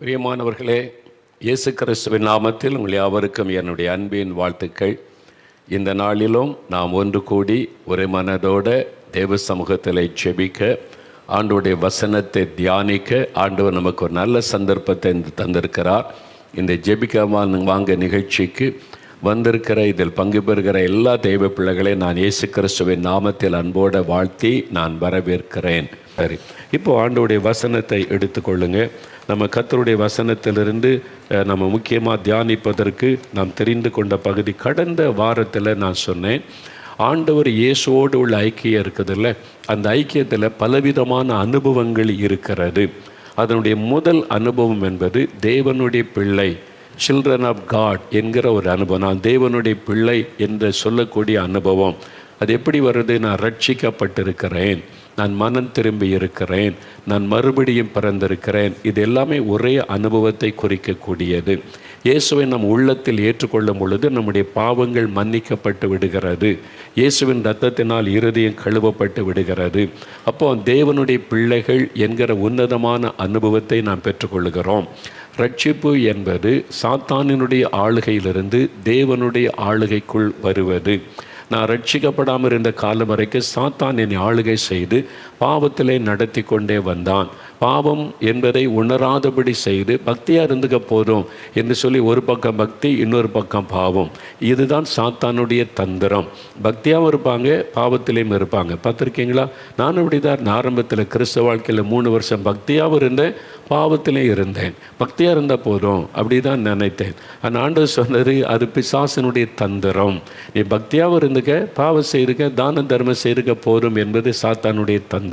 பிரியமானவர்களே இயேசு கிறிஸ்துவின் நாமத்தில் உங்கள் யாவருக்கும் என்னுடைய அன்பின் வாழ்த்துக்கள். இந்த நாளிலும் நாம் ஒன்று கூடி ஒரே மனதோட தேவ சமூகத்தில் செபிக்க ஆண்டோடைய வசனத்தை தியானிக்க ஆண்டவர் நமக்கு ஒரு நல்ல சந்தர்ப்பத்தை தந்திருக்கிறார். இந்த ஜெபிக்க வாங்க நிகழ்ச்சிக்கு வந்திருக்கிற இதில் பங்கு பெறுகிற எல்லா தெய்வ பிள்ளைகளை நான் இயேசு கிறிஸ்துவின் நாமத்தில் அன்போடு வாழ்த்தி நான் வரவேற்கிறேன். சரி இப்போ ஆண்டோடைய வசனத்தை எடுத்துக்கொள்ளுங்கள் நம்ம கத்தருடைய வசனத்திலிருந்து நம்ம முக்கியமாக தியானிப்பதற்கு நாம் தெரிந்து கொண்ட பகுதி கடந்த வாரத்தில் நான் சொன்னேன். ஆண்டவர் இயேசுவோடு உள்ள ஐக்கியம் இருக்குதுல்ல அந்த ஐக்கியத்தில் பலவிதமான அனுபவங்கள் இருக்கிறது. அதனுடைய முதல் அனுபவம் என்பது தேவனுடைய பிள்ளை சில்ட்ரன் ஆஃப் காட் என்கிற ஒரு அனுபவம். நான் தேவனுடைய பிள்ளை என்று சொல்லக்கூடிய அனுபவம். அது எப்படி வருது? நான் ரட்சிக்கப்பட்டிருக்கிறேன். நான் மனம் திரும்பி இருக்கிறேன். நான் மறுபடியும் பிறந்திருக்கிறேன். இது எல்லாமே ஒரே அனுபவத்தை குறிக்கக்கூடியது. இயேசுவை நம் உள்ளத்தில் ஏற்றுக்கொள்ளும் பொழுது நம்முடைய பாவங்கள் மன்னிக்கப்பட்டு விடுகிறது. இயேசுவின் ரத்தத்தினால் இருதயம் கழுவப்பட்டு விடுகிறது. அப்போ தேவனுடைய பிள்ளைகள் என்கிற உன்னதமான அனுபவத்தை நாம் பெற்றுக்கொள்கிறோம் ரட்சிப்பு என்பது சாத்தானினுடைய ஆளுகையிலிருந்து தேவனுடைய ஆளுகைக்குள் வருவது. நான் ரட்சிக்கப்படாமல் இருந்த காலம் வரைக்கும் சாத்தான் என்னை ஆளுகை செய்து பாவத்திலே நடத்தி கொண்டே வந்தான். பாவம் என்பதை உணராதபடி செய்து பக்தியாக இருந்துக்க போதும் என்று சொல்லி ஒரு பக்கம் பக்தி இன்னொரு பக்கம் பாவம். இதுதான் சாத்தானுடைய தந்திரம். பக்தியாகவும் இருப்பாங்க பாவத்திலையும் இருப்பாங்க. பார்த்துருக்கீங்களா? நானும் இப்படி தான் ஆரம்பத்தில் கிறிஸ்தவ வாழ்க்கையில் மூணு வருஷம் பக்தியாகவும் இருந்தேன் பாவத்திலே இருந்தேன். பக்தியாக இருந்தால் போதும் அப்படி தான் நினைத்தேன். அந்த ஆண்டு சொன்னது அது பிசாசனுடைய தந்திரம். நீ பக்தியாகவும் இருந்துக்க பாவம் செய்துக்க தான தர்மம் செய்துக்க போதும் என்பது சாத்தானுடைய தந்திரம்.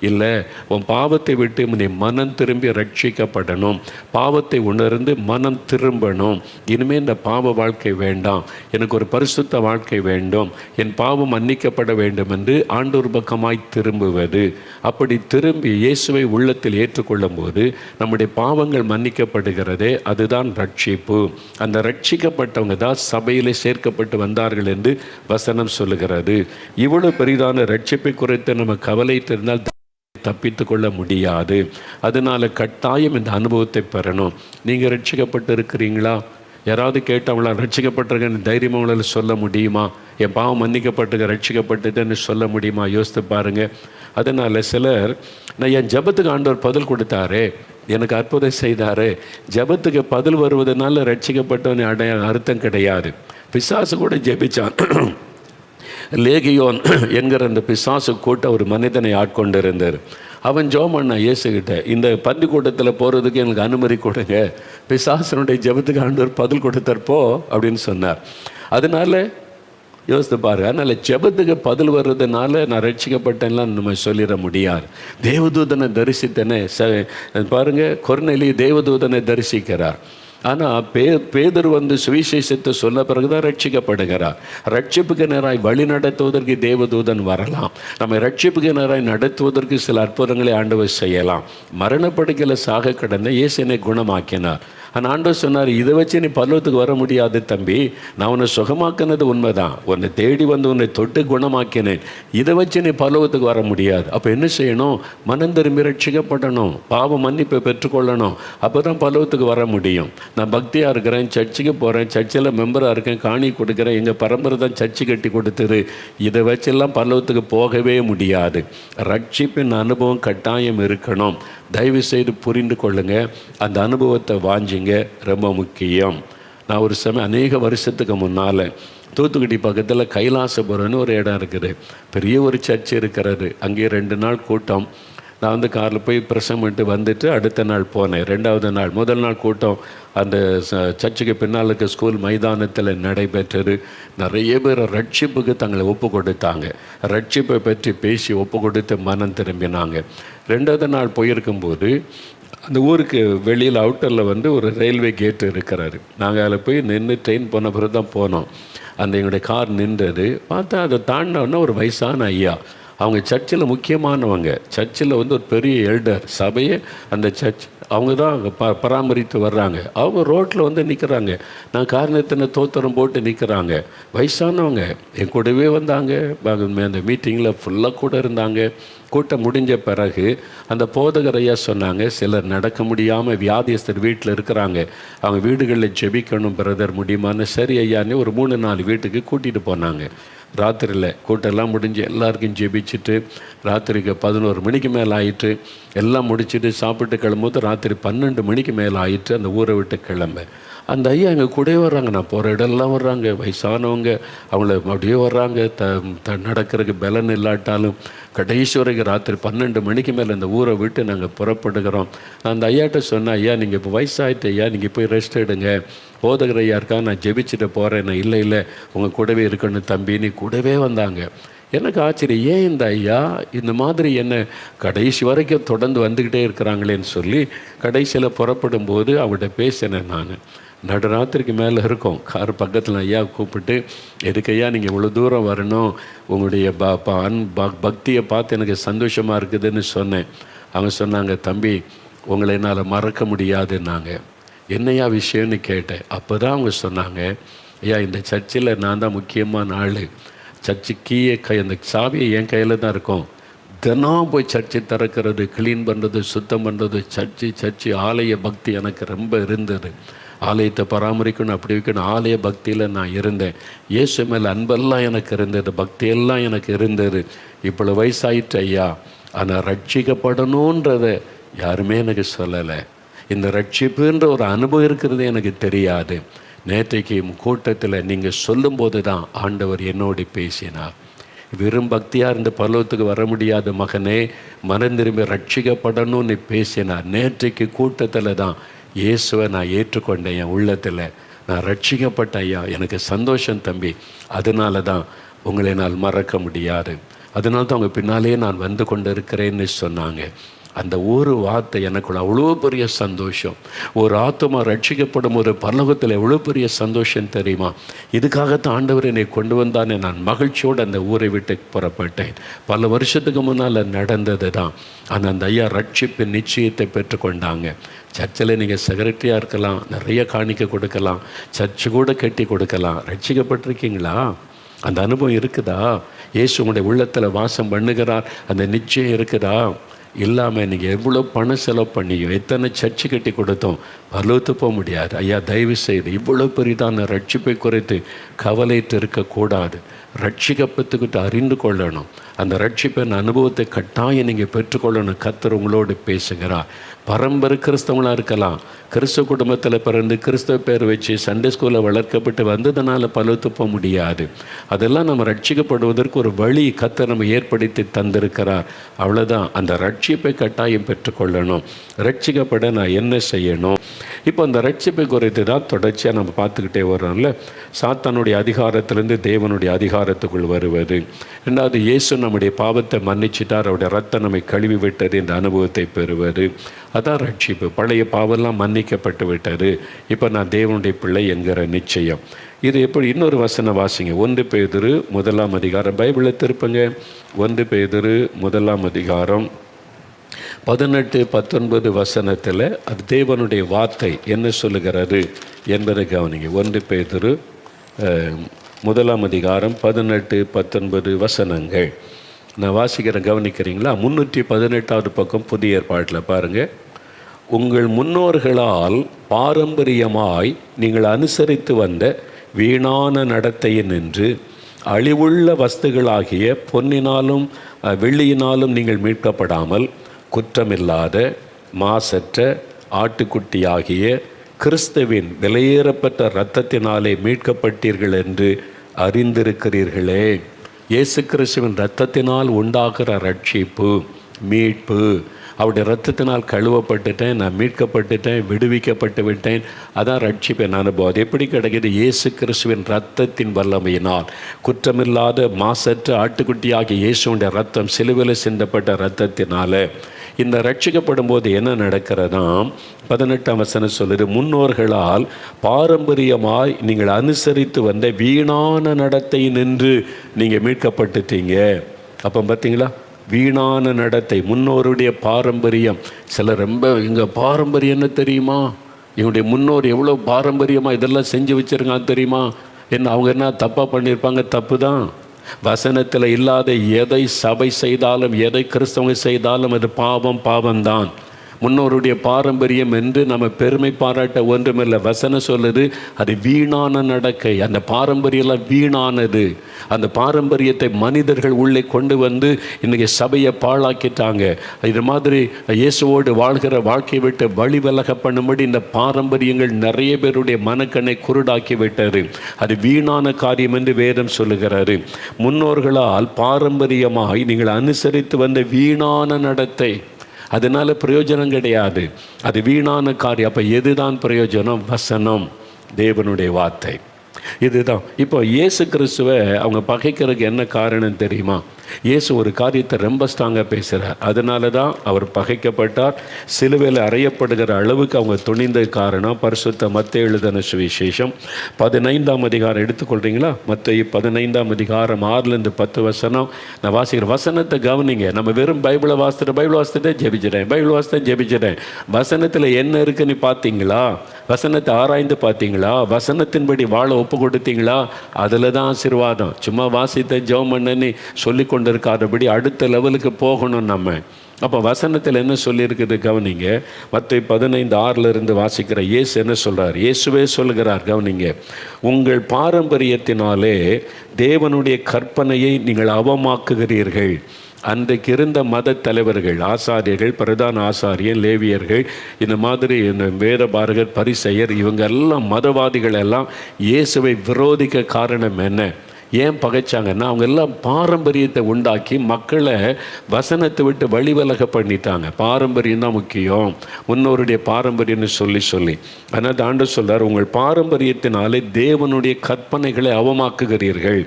இல்லை உன் பாவத்தை விட்டு நீ மனம் திரும்பி ரட்சிக்கப்படணும். பாவத்தை உணர்ந்து மனம் திரும்பணும். இனிமேல் இந்த பாவ வாழ்க்கை வேண்டாம். எனக்கு ஒரு பரிசுத்த வாழ்க்கை வேண்டும். என் பாவம் மன்னிக்கப்பட வேண்டும் என்று ஆண்டோர் பக்கமாய் திரும்புவது. அப்படி திரும்பி இயேசுவை உள்ளத்தில் ஏற்றுக்கொள்ளும் போது நம்முடைய பாவங்கள் மன்னிக்கப்படுகிறதே அதுதான் ரட்சிப்பு. அந்த ரட்சிக்கப்பட்டவங்க தான் சபையிலே சேர்க்கப்பட்டு வந்தார்கள் என்று வசனம் சொல்லுகிறது. இவ்வளவு பெரிதான ரட்சிப்பை குறித்து நம்ம கவலை இருந்தால் தப்பித்து கொள்ள முடியாது. அதனால கட்டாயம் இந்த அனுபவத்தை பெறணும். நீங்கள் ரட்சிக்கப்பட்டு இருக்கிறீங்களா யாராவது கேட்டவங்களா ரட்சிக்கப்பட்டிருக்கேன்னு தைரியமாக உங்களால் சொல்ல முடியுமா? என் பாவம் மன்னிக்கப்பட்டிருக்க ரட்சிக்கப்பட்டதுன்னு சொல்ல முடியுமா? யோசித்து பாருங்க. அதனால சிலர் நான் என் ஜெபத்துக்கு ஆண்டவர் பதில் கொடுத்தாரே எனக்கு அற்புதம் செய்தாரு. ஜெபத்துக்கு பதில் வருவதனால ரட்சிக்கப்பட்டவன் அடைய அர்த்தம் கிடையாது. பிசாசு கூட ஜெபிச்சான். லேகியோன் என்கிற அந்த பிசாசு கூட்ட ஒரு மனிதனை ஆட்கொண்டிருந்தார். அவன் ஜோமண்ணா இயேசுகிட்ட இந்த பந்தி கூட்டத்தில் போகிறதுக்கு எனக்கு அனுமதி கொடுங்க. பிசாசனுடைய ஜெபத்துக்கு ஆண்டவர் பதில் கொடுத்தார் போ அப்படின்னு சொன்னார். அதனால யோசித்து பாருங்க அதனால் ஜெபத்துக்கு பதில் வர்றதுனால நான் ரட்சிக்கப்பட்டேன்லாம் நம்ம சொல்லிட முடியாது. தேவதூதனை தரிசித்தனே. ச பாருங்க கொர்நெலி தேவதூதனை தரிசிக்கிறார். ஆனால் பே பேதர் வந்து சுவிசேஷத்தை சொன்ன பிறகுதான் ரட்சிக்கப்படுகிறார். ரட்சிப்புக்கு நேராய் வழி நடத்துவதற்கு தேவதூதன் வரலாம். நம்ம ரட்சிப்புக்கு நேராய் நடத்துவதற்கு சில அற்புதங்களை ஆண்டவர் செய்யலாம். மரணப்படுக்கையில் சாக கடந்த இயேசனை குணமாக்கினார். ஆனால் ஆண்டவர் சொன்னார் இதை வச்சு நீ பல்லவத்துக்கு வர முடியாது தம்பி. நான் உன்னை சுகமாக்கினது உண்மைதான். உன்னை தேடி வந்து உன்னை தொட்டு குணமாக்கினேன். இதை வச்சு நீ பல்லவத்துக்கு வர முடியாது. அப்போ என்ன செய்யணும்? மனம் திரும்பி ரட்சிக்கப்படணும். பாவ மன்னிப்பை பெற்றுக்கொள்ளணும். அப்போ தான் பல்லவத்துக்கு வர முடியும். நான் பக்தியாக இருக்கிறேன் சர்ச்சுக்கு போகிறேன் சர்ச்சில் மெம்பராக இருக்கேன் காணி கொடுக்குறேன் எங்கள் பரம்பரை தான் சர்ச்சு கட்டி கொடுத்தது. இதை வச்செல்லாம் பல்லவத்துக்கு போகவே முடியாது. ரட்சிப்பின் அனுபவம் கட்டாயம் இருக்கணும். தயவு செய்து புரிந்து கொள்ளுங்கள் அந்த அனுபவத்தை வாஞ்சிங்க. ரொம்ப முக்கியம். நான் ஒரு சமயம் அநேக வருஷத்துக்கு முன்னால் தூத்துக்குடி பக்கத்தில் கைலாசபுரம்னு ஒரு இடம் இருக்குது. பெரிய ஒரு சர்ச் இருக்கிறது. அங்கேயே ரெண்டு நாள் கூட்டம். நான் வந்து காரில் போய் பிரசம் பண்ணிட்டு வந்துட்டு அடுத்த நாள் போனேன். ரெண்டாவது நாள் முதல் நாள் கூட்டம் அந்த ச- சர்ச்சுக்கு பின்னால் இருக்க ஸ்கூல் மைதானத்தில் நடைபெற்றது. நிறைய பேர் ரட்சிப்புக்கு தங்களை ஒப்பு கொடுத்தாங்க. ரட்சிப்பை பற்றி பேசி ஒப்பு கொடுத்து மனம் திரும்பினாங்க. ரெண்டாவது நாள் போயிருக்கும்போது அந்த ஊருக்கு வெளியில் அவுட்டரில் வந்து ஒரு ரயில்வே கேட்டு இருக்கிறாரு. நாங்கள் அதில் போய் நின்று ட்ரெயின் போன பிறகு தான் போனோம். அந்த எங்களுடைய கார் நின்றது. பார்த்தா அதை தாண்டினோன்னா ஒரு வயசான ஐயா. அவங்க சர்ச்சில் முக்கியமானவங்க. சர்ச்சில் வந்து ஒரு பெரிய எல்டர் சபையே அந்த சர்ச் அவங்க தான் அங்கே ப பராமரித்து வர்றாங்க. அவங்க ரோட்டில் வந்து நிற்கிறாங்க நான் காரணத்தின தோத்திரம் போட்டு நிற்கிறாங்க வயசானவங்க என் கூடவே வந்தாங்க. அந்த மீட்டிங்கில் ஃபுல்லாக கூட இருந்தாங்க. கூட்டம் முடிஞ்ச பிறகு அந்த போதகர் ஐயா சொன்னாங்க சிலர் நடக்க முடியாமல் வியாதியஸ்தர் வீட்டில் இருக்கிறாங்க. அவங்க வீடுகளில் ஜெபிக்கணும் பிரதர் முடியுமான்னு? சரி ஐயான்னு ஒரு மூணு நாலு வீட்டுக்கு கூட்டிகிட்டு போனாங்க. ராத்திரியில் கூட்டெல்லாம் முடிஞ்சு எல்லாருக்கும் ஜெபிச்சுட்டு ராத்திரிக்கு பதினோரு மணிக்கு மேலே ஆயிட்டு எல்லாம் முடிச்சுட்டு சாப்பிட்டு கிளம்பும்போது ராத்திரி பன்னெண்டு மணிக்கு மேலே ஆயிட்டு அந்த ஊரை விட்டு கிளம்ப. அந்த ஐயா எங்கள் கூடவே வர்றாங்க. நான் போகிற இடம்லாம் வர்றாங்க. வயசானவங்க அவங்கள அப்படியே வர்றாங்க. த த நடக்கிறதுக்கு பலன் இல்லாட்டாலும் கடைசி வரைக்கும் ராத்திரி பன்னெண்டு மணிக்கு மேலே இந்த ஊரை விட்டு நாங்கள் புறப்படுகிறோம். நான் அந்த ஐயாட்ட சொன்னேன் ஐயா நீங்கள் இப்போ வயசாயிட்டு ஐயா நீங்கள் போய் ரெஸ்ட் எடுங்க. போதகர் ஐயா இருக்கா நான் ஜெபிச்சுட்டு போகிறேன் நான் இல்லை இல்லை உங்கள் கூடவே இருக்கணும் தம்பின்னு கூடவே வந்தாங்க. எனக்கு ஆச்சரியம் ஏன் இந்த ஐயா? இந்த மாதிரி என்ன கடைசி வரைக்கும் தொடர்ந்து வந்துக்கிட்டே இருக்கிறாங்களேன்னு சொல்லி கடைசியில் புறப்படும் போது அவங்கள்ட்ட பேசினேன் நான். நடுராத்திரிக்கு மேலே இருக்கும். கார் பக்கத்தில் ஐயா கூப்பிட்டு எதுக்கையா நீங்கள் இவ்வளோ தூரம் வரணும்? உங்களுடைய ப ப- அன் பக் பக்தியை பார்த்து எனக்கு சந்தோஷமாக இருக்குதுன்னு சொன்னேன். அவங்க சொன்னாங்க தம்பி உங்களை என்னால் மறக்க முடியாதுன்னாங்க. என்னையா விஷயம்னு கேட்டேன். அப்போ தான் அவங்க சொன்னாங்க ஐயா இந்த சர்ச்சில் நான் தான் முக்கியமான ஆள். சர்ச்சு கீழே கை அந்த சாவியை என் கையில் தான் இருக்கும். தினம் போய் சர்ச்சை திறக்கிறது க்ளீன் பண்ணுறது சுத்தம் பண்ணுறது சர்ச்சு சர்ச்சு ஆலய பக்தி எனக்கு ரொம்ப இருந்தது. ஆலயத்தை பராமரிக்கணும் அப்படி வைக்கணும் ஆலய பக்தியில் நான் இருந்தேன். இயேசு மேலே அன்பெல்லாம் எனக்கு இருந்தது. பக்தியெல்லாம் எனக்கு இருந்தது. இவ்வளோ வயசாயிட்டு ஐயா. ஆனால் ரட்சிக்கப்படணுன்றத யாருமே எனக்கு சொல்லலை. இந்த ரட்சிப்புன்ற ஒரு அனுபவம் இருக்கிறது எனக்கு தெரியாது. நேற்றைக்கு கூட்டத்தில் நீங்கள் சொல்லும்போது தான் ஆண்டவர் என்னோடு பேசினார். வெறும் பக்தியாக இருந்த பரலோகத்துக்கு வர முடியாத மகனே மனம் திரும்பி ரட்சிக்கப்படணும்னு பேசினார். நேற்றைக்கு கூட்டத்தில் தான் இயேசுவை நான் ஏற்றுக்கொண்டேன் என் உள்ளத்தில் நான் ரட்சிக்கப்பட்ட ஐயா. எனக்கு சந்தோஷம் தம்பி. அதனால தான் உங்களை நான் மறக்க முடியாது. அதனால தான் அவங்க பின்னாலே நான் வந்து கொண்டு இருக்கிறேன்னு சொன்னாங்க. அந்த ஒரு வார்த்தை எனக்குள்ள அவ்வளோ பெரிய சந்தோஷம். ஒரு ஆத்மா ரட்சிக்கப்படும் ஒரு பரலோகத்தில் எவ்வளோ பெரிய சந்தோஷம் தெரியுமா? இதுக்காகத்தான் ஆண்டவர் என்னை கொண்டு வந்தானே நான் மகிழ்ச்சியோடு அந்த ஊரை விட்டு புறப்பட்டேன். பல வருஷத்துக்கு முன்னால் நடந்தது தான் ஆனால் அந்த ஐயா ரட்சிப்பின் நிச்சயத்தை பெற்றுக்கொண்டாங்க. சர்ச்சில் நீங்கள் செக்ரட்டரியாக இருக்கலாம் நிறைய காணிக்க கொடுக்கலாம் சர்ச்சு கூட கட்டி கொடுக்கலாம். ரட்சிக்கப்பட்டிருக்கீங்களா? அந்த அனுபவம் இருக்குதா? இயேசு உங்களுடைய உள்ளத்தில் வாசம் பண்ணுகிறார் அந்த நிச்சயம் இருக்குதா? இல்லாமல் நீங்கள் எவ்வளோ பணம் செலவு பண்ணியோ எத்தனை சர்ச்சு கட்டி கொடுத்தோம் பலவத்து போக முடியாது. ஐயா தயவு செய்து இவ்வளோ பெரிதான ரட்சிப்பை குறைத்து கவலைத்து இருக்கக்கூடாது. ரட்சிக்கப்பத்துக்கிட்டு அறிந்து கொள்ளணும். அந்த ரட்சிப்பின் அனுபவத்தை கட்டாயம் நீங்கள் பெற்றுக்கொள்ளணும். கத்தர் உங்களோடு பேசுகிறார். பரம்பரை கிறிஸ்தவங்களாக இருக்கலாம். கிறிஸ்தவ குடும்பத்தில் பிறந்து கிறிஸ்தவ பேர் வச்சு சண்டே ஸ்கூலில் வளர்க்கப்பட்டு வந்ததுனால பழுத்து போக முடியாது. அதெல்லாம் நம்ம ரட்சிக்கப்படுவதற்கு ஒரு வழி கத்தை நம்ம ஏற்படுத்தி தந்திருக்கிறார். அவ்வளோதான் அந்த ரட்சிப்பை கட்டாயம் பெற்றுக்கொள்ளணும். ரட்சிக்கப்பட நான் என்ன செய்யணும்? இப்போ அந்த ரட்சிப்பை குறித்து தான் தொடர்ச்சியாக நம்ம பார்த்துக்கிட்டே வர்றோம்ல. சாத்தானுடைய அதிகாரத்திலேருந்து தேவனுடைய அதிகாரத்துக்குள் வருவது. ரெண்டாவது இயேசு நம்முடைய பாவத்தை மன்னிச்சிட்டார். அவருடைய ரத்தம் நம்மை கழுவி விட்டது இந்த அனுபவத்தை பெறுவது. அதான் ரட்சிப்பு. பழைய பாவெல்லாம் மன்னிக்கப்பட்டு விட்டது. இப்போ நான் தேவனுடைய பிள்ளை என்கிற நிச்சயம். இது எப்படி? இன்னொரு வசன வாசிங்க. ஒன்று பேதிரு முதலாம் அதிகாரம். பைபிளை திருப்புங்க. ஒன்று பேதிரு முதலாம் அதிகாரம். பதினெட்டு பத்தொன்பது வசனத்தில் அது தேவனுடைய வார்த்தை என்ன சொல்லுகிறது என்பதை கவனிங்க. ஒன்று பேதுரு முதலாம் அதிகாரம் பதினெட்டு பத்தொன்பது வசனங்கள். நான் வாசிக்கிறேன் கவனிக்கிறீங்களா? முன்னூற்றி பதினெட்டாவது பக்கம் புதிய ஏற்பாட்டில் பாருங்கள் உங்கள் முன்னோர்களால் பாரம்பரியமாய் நீங்கள் அனுசரித்து வந்த வீணான நடத்தையை நின்று அழிவுள்ள வஸ்துகளாகிய பொன்னினாலும் வெள்ளியினாலும் நீங்கள் மீட்கப்படாமல் குற்றமில்லாத மாசற்ற ஆட்டுக்குட்டியாகிய கிறிஸ்துவின் விலையேறப்பட்ட இரத்தத்தினாலே மீட்கப்பட்டீர்கள் என்று அறிந்திருக்கிறீர்களே. இயேசு கிறிஸ்துவின் இரத்தத்தினால் உண்டாகிற ரட்சிப்பு மீட்பு அவருடைய ரத்தத்தினால் கழுவப்பட்டுட்டேன் நான் மீட்கப்பட்டுட்டேன் விடுவிக்கப்பட்டு விட்டேன் அதான் ரட்சிப்பேன் அனுபவம். அது எப்படி கிடைக்கிது? இயேசு கிறிஸ்துவின் ரத்தத்தின் வல்லமையினால். குற்றமில்லாத மாசற்ற ஆட்டுக்குட்டியாகிய இயேசுடைய ரத்தம் சிலுவையில் சிந்தப்பட்ட ரத்தத்தினால இந்த ரட்சிக்கப்படும் போது என்ன நடக்கிறதாம் பதினெட்டாம் வசனம் சொல்லுது முன்னோர்களால் பாரம்பரியமாய் நீங்கள் அனுசரித்து வந்த வீணான நடத்தை நின்று நீங்கள் மீட்கப்பட்டுட்டீங்க. அப்போ பார்த்தீங்களா வீணான நடத்தை முன்னோருடைய பாரம்பரியம். சில ரொம்ப எங்கள் பாரம்பரியம் என்ன தெரியுமா? இவனுடைய முன்னோர் எவ்வளோ பாரம்பரியமாக இதெல்லாம் செஞ்சு வச்சுருக்காங்க தெரியுமா? என்ன அவங்க என்ன தப்பாக பண்ணியிருப்பாங்க தப்பு தான் வசனத்தில் இல்லாத எதை சபை செய்தாலும் எதை கிறிஸ்தவங்க செய்தாலும் அது பாவம் பாவம்தான். முன்னோருடைய பாரம்பரியம் என்று நம்ம பெருமை பாராட்ட ஒன்றுமில்லை. வசனம் சொல்லுது அது வீணான நடக்கை. அந்த பாரம்பரியம்லாம் வீணானது. அந்த பாரம்பரியத்தை மனிதர்கள் உள்ளே கொண்டு வந்து இன்றைக்கி சபையை பாழாக்கிட்டாங்க. இது மாதிரி இயேசுவோடு வாழ்கிற வாழ்க்கையை விட்டு வழி விலக பண்ணும்படி இந்த பாரம்பரியங்கள் நிறைய பேருடைய மனக்கண்ணை குருடாக்கி விட்டது. அது வீணான காரியம் என்று வேதம் சொல்லுகிறாரு. முன்னோர்களால் பாரம்பரியமாய் நீங்கள் அனுசரித்து வந்த வீணான நடத்தை. அதனால் பிரயோஜனம் கிடையாது. அது வீணான காரியம். அப்போ எதுதான் பிரயோஜனம்? வசனம். தேவனுடைய வார்த்தை. இதுதான். இப்போ இயேசு கிறிஸ்துவை அவங்க பகைக்கிறதுக்கு என்ன காரணம் தெரியுமா? இயேசு ஒரு காரியத்தை ரொம்ப ஸ்ட்ராங்காக பேசுகிறார் அதனால தான் அவர் பகைக்கப்பட்டார். சிலுவையில் அறையப்படுகிற அளவுக்கு அவங்க துணிந்த காரணம். பரிசுத்த மத்த எழுதன சுவிசேஷம். பதினைந்தாம் அதிகாரம் எடுத்துக்கொள்கிறீங்களா மற்ற பதினைந்தாம் அதிகாரம் ஆறுலேருந்து பத்து வசனம். நான் வாசிக்கிற வசனத்தை கவனிங்க. நம்ம வெறும் பைபிளை வாசித்துட்டு பைபிள் வாசித்துட்டே ஜெபிச்சிட்டேன் பைபிள் வாசித்தே ஜெபிச்சிட்டேன் வசனத்தில் என்ன இருக்குன்னு பார்த்தீங்களா? வசனத்தை ஆராய்ந்து பார்த்தீங்களா? வசனத்தின்படி வாழ ஒப்பு கொடுத்தீங்களா? அதில் தான் ஆசீர்வாதம். சும்மா வாசித்த ஜெபம் பண்ணன்னு சொல்லி கொண்டிருக்காதபடி அடுத்த லெவலுக்கு போகணும் நம்ம. அப்போ வசனத்தில் என்ன சொல்லியிருக்குது கவனிங்க? மற்ற பதினைந்து ஆறில் இருந்து வாசிக்கிற இயேசு என்ன சொல்கிறார் இயேசுவே சொல்லுகிறார் கவனிங்க. உங்கள் பாரம்பரியத்தினாலே தேவனுடைய கற்பனையை நீங்கள் அவமாக்குகிறீர்கள். அன்றைக்கு இருந்த மத தலைவர்கள் ஆசாரியர்கள் பிரதான ஆசாரியர் லேவியர்கள் இந்த மாதிரி இந்த வேதபாரகர் பரிசெயர் இவங்க எல்லாம் மதவாதிகள் எல்லாம் இயேசுவை விரோதிக்க காரணம் என்ன? ஏன் பகைச்சாங்கன்னா அவங்க எல்லாம் பாரம்பரியத்தை உண்டாக்கி மக்களை வசனத்தை விட்டு வழிவிலக பண்ணிட்டாங்க. பாரம்பரியம் தான் முக்கியம். முன்னோருடைய பாரம்பரியம்னு சொல்லி சொல்லி. ஆனால் தாண்ட சொல்கிறார் உங்கள் பாரம்பரியத்தினாலே தேவனுடைய கற்பனைகளை அவமாக்குகிறீர்கள்.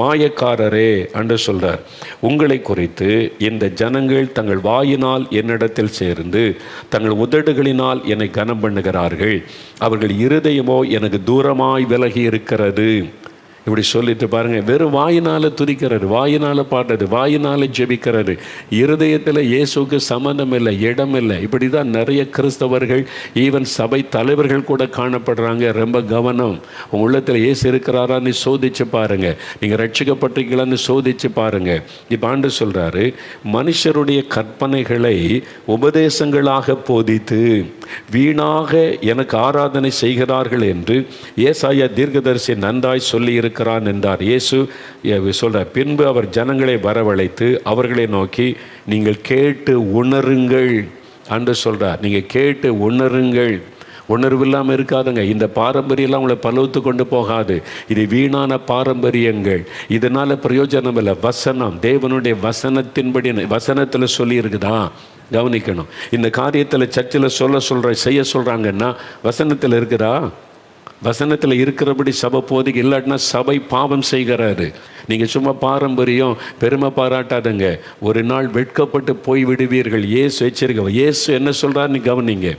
மாயக்காரரே என்று சொல்றார். உங்களை குறித்து இந்த ஜனங்கள் தங்கள் வாயினால் என்னிடத்தில் சேர்ந்து தங்கள் உதடுகளினால் என்னை கனம் பண்ணுகிறார்கள் அவர்கள் இருதயமோ எனக்கு தூரமாய் விலகி இருக்கிறது. இப்படி சொல்லிட்டு பாருங்க வெறும் வாயினால துதிக்கிறது வாயினால பாடுறது வாயினால ஜெபிக்கிறது. இருதயத்தில் இயேசுக்கு சம்மந்தம் இல்லை இடம் இல்லை. இப்படி தான் நிறைய கிறிஸ்தவர்கள் ஈவன் சபை தலைவர்கள் கூட காணப்படுறாங்க. ரொம்ப கவனம். உங்க உள்ளத்தில் இயேசு இருக்கிறாரான்னு சோதிச்சு பாருங்க. நீங்கள் ரட்சிக்கப்பட்டிருக்கீங்களான்னு சோதிச்சு பாருங்க. இப்போ ஆண்டு சொல்றாரு மனுஷருடைய கற்பனைகளை உபதேசங்களாக போதித்து வீணாக எனக்கு ஆராதனை செய்கிறார்கள் என்று ஏசாயா தீர்க்கதரிசி நன்றாய் சொல்லியிருக்க இருக்கிறான் என்றார். இயேசு சொல்றார் பின்பு அவர் ஜனங்களை வரவழைத்து அவர்களை நோக்கி நீங்கள் கேட்டு உணருங்கள் அன்று சொல்கிறார் நீங்கள் கேட்டு உணருங்கள். உணர்வு இல்லாமல் இருக்காதுங்க. இந்த பாரம்பரியெல்லாம் உங்களை பலவுத்து கொண்டு போகாது. இது வீணான பாரம்பரியங்கள். இதனால் பிரயோஜனம் இல்லை. வசனம். தேவனுடைய வசனத்தின்படி வசனத்தில் சொல்லி இருக்குதா? கவனிக்கணும். இந்த காரியத்தில் சர்ச்சில் சொல்ல சொல்கிற செய்ய சொல்கிறாங்கன்னா வசனத்தில் இருக்குதா? வசனத்தில் இருக்கிறபடி சபை போதிக்கு இல்லாட்டினா சபை பாவம் செய்கிறாரு. நீங்கள் சும்மா பாரம்பரியம் பெருமை பாராட்டாதங்க. ஒரு நாள் வெட்கப்பட்டு போய் விடுவீர்கள். ஏசு எச்சரிக்கை ஏசு என்ன சொல்கிறாருன்னு கவனிங்க.